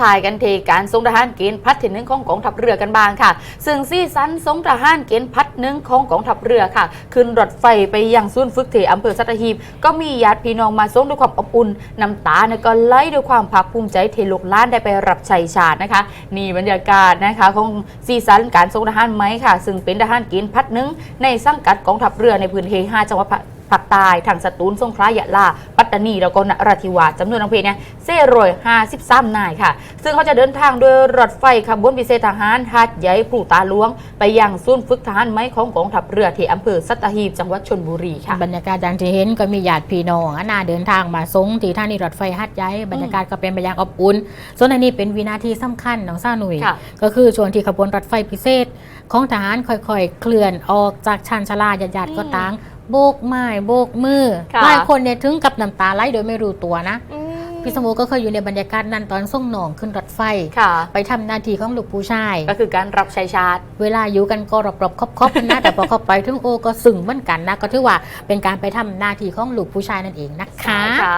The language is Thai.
ท้ายกันเทการทรงทหารเกณฑ์พัดที่หนึ่งของกองทัพเรือกันบ้างค่ะ ซึ่งซีซันทรงทหารเกณฑ์พัดหนึ่งของกองทัพเรือค่ะ ขึ้นรถไฟไปยังศูนย์ฝึกที่อำเภอสัตหีบ ก็มีญาติพี่น้องมาส่งด้วยความอบอุ่นน้ำตาเนี่ยก็ไหลด้วยความภาคภูมิใจเทลูกล้านได้ไปรับชัยชาตินะคะ นี่บรรยากาศนะคะของซีซันการทรงทหารไหมค่ะ ซึ่งเป็นทหารเกณฑ์พัดหนึ่งในสังกัดกองทัพเรือในพื้นที่5จังหวัด ภาคภาคใต้ทางสตูลสงขลายะลา ปัตตานี แล้วก็นราธิวาสจำนวนทั้งเพเนี่ยเซ่รอย53นายค่ะ ซึ่งเขาจะเดินทางโดยรถไฟขบวนพิเศษทหารหาดใหญ่ผู้ตาหลวง ไปยังศูนย์ฝึกทหารไม้ของกองทัพเรือที่อำเภอสัตหีบจังหวัดชนบุรีค่ะบรรยากาศอย่างที่เห็นก็มีญาติพี่น้องอานาเดินทางมาส่งที่ท่านีรถไฟฮัดย้ายบรรยากาศก็เป็นไปอย่างอบอุ่นส่วนอันนี้เป็นวินาทีสำคัญน้องซ่าหนุ่ยค่ะก็คือช่วงที่ขบวนรถไฟพิเศษ ของทหารค่อยๆ เคลื่อนออกจากชานชาลาญาติๆก็ต่าง โบกไม้โบกมือค่ะ หลายคนเนี่ยถึงกับน้ำตาไหลโดยไม่รู้ตัวนะ อืมพี่สมโอก็เคยอยู่ในบรรยากาศนั้นตอนส่งหนองขึ้นรถไฟ ค่ะ ไปทำหน้าที่ของลูกผู้ชาย ก็คือการรับชัยชาติ เวลาอยู่กันก็รบๆครบๆกันนะ แต่พอเข้าไปถึงโอก็สึ่งเหมือนกันนะ ก็ถือว่าเป็นการไปทำหน้าที่ของลูกผู้ชายนั่นเองนะคะค่ะ